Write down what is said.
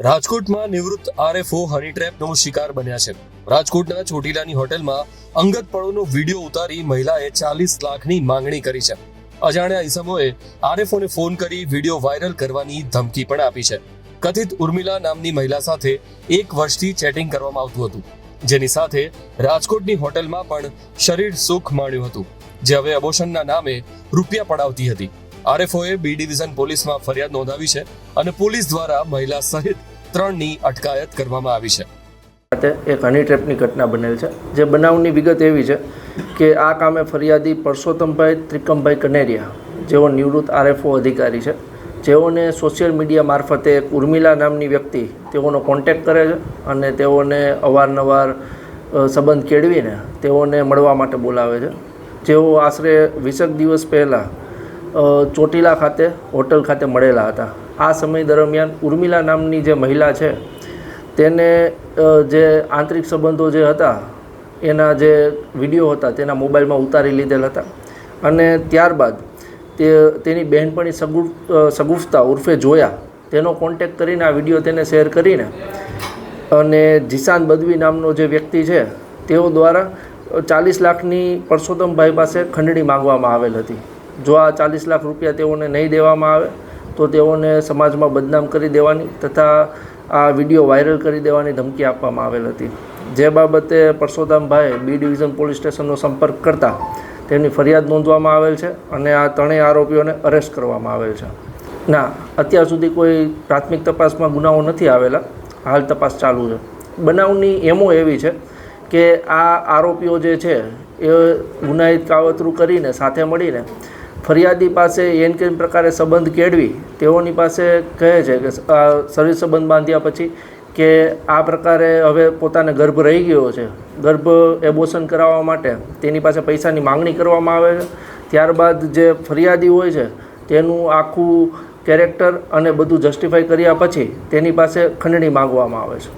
રાજકોટમાં નિવૃત્ત આરએફઓ હની ટ્રેપનો શિકાર બન્યા છે. રાજકોટના ચોટીલાની હોટેલમાં અંગત પળોનો વીડિયો ઉતારી મહિલાએ ચાલીસ લાખની માંગણી કરી છે. અજાણ્યા ઈસમોએ આરએફઓને ફોન કરી વીડિયો વાયરલ કરવાની ધમકી પણ આપી છે. કથિત ઉર્મિલા નામની મહિલા સાથે એક વર્ષથી ચેટિંગ કરવામાં આવતું હતું. જેની સાથે રાજકોટની હોટેલમાં પણ શરીર સુખ માણ્યું હતું. જે હવે અબોશનના નામે રૂપિયા પડાવતી હતી. આરએફઓએ બી ડિવિઝન પોલીસમાં ફરિયાદ નોંધાવી છે અને પોલીસ દ્વારા મહિલા સહિત ત્રણની અટકાયત કરવામાં આવી છે. એક હની ટ્રેપની ઘટના બનેલ છે. જે બનાવની વિગત એવી છે કે આ કામે ફરિયાદી પરસોત્તમભાઈ ત્રિકમભાઈ કનેરિયા, જેઓ નિવૃત્ત આરએફઓ અધિકારી છે, જેઓને સોશિયલ મીડિયા મારફતે એક ઉર્મિલા નામની વ્યક્તિ તેઓનો કોન્ટેક્ટ કરે છે અને તેઓને અવારનવાર સંબંધ કેળવીને તેઓને મળવા માટે બોલાવે છે. જેઓ આશરે વીસેક દિવસ પહેલાં ચોટીલા ખાતે હોટલ ખાતે મળેલા હતા. આ સમય દરમિયાન ઉર્મિલા નામની જે મહિલા છે તેને જે આંતરિક સંબંધો જે હતા એના જે વીડિયો હતા તેના મોબાઈલમાં ઉતારી લીધેલ હતા. અને ત્યારબાદ તે તેની બહેનપણી સગુ અ, સગુફતા ઉર્ફે જોયા. તેનો કોન્ટેક કરીને આ વીડિયો તેને શેર કરીને અને જીશાન બદવી નામનો જે વ્યક્તિ છે તેઓ દ્વારા ચાલીસ લાખની પરસોત્તમભાઈ પાસે ખંડણી માંગવામાં આવેલ હતી. જો આ ચાલીસ લાખ રૂપિયા તેઓને નહીં દેવામાં આવે, તો તેઓને સમાજમાં બદનામ કરી દેવાની તથા આ વીડિયો વાયરલ કરી દેવાની ધમકી આપવામાં આવેલ હતી. જે બાબતે પરસોદામભાઈ બી ડિવિઝન પોલીસ સ્ટેશનનો સંપર્ક કરતા તેમની ફરિયાદ નોંધવામાં આવેલ છે અને આ ત્રણેય આરોપીઓને અરેસ્ટ કરવામાં આવેલ છે. ના, અત્યાર સુધી કોઈ પ્રાથમિક તપાસમાં ગુનાઓ નથી આવેલા. હાલ તપાસ ચાલુ છે. બનાવની એમો એવી છે કે આ આરોપીઓ જે છે, એ ગુનાહિત કાવતરું કરીને સાથે મળીને ફરિયાદી પાસે એન કેન પ્રકારે સંબંધ કેળવી, તેઓની પાસે કહે છે કે શરીર સંબંધ બાંધ્યા પછી કે આ પ્રકારે હવે પોતાને ગર્ભ રહી ગયો છે. ગર્ભ એબોશન કરાવવા માટે તેની પાસે પૈસાની માંગણી કરવામાં આવે છે. ત્યારબાદ જે ફરિયાદી હોય છે, તેનું આખું કેરેક્ટર અને બધું જસ્ટિફાઈ કર્યા પછી તેની પાસે ખંડણી માંગવામાં આવે છે.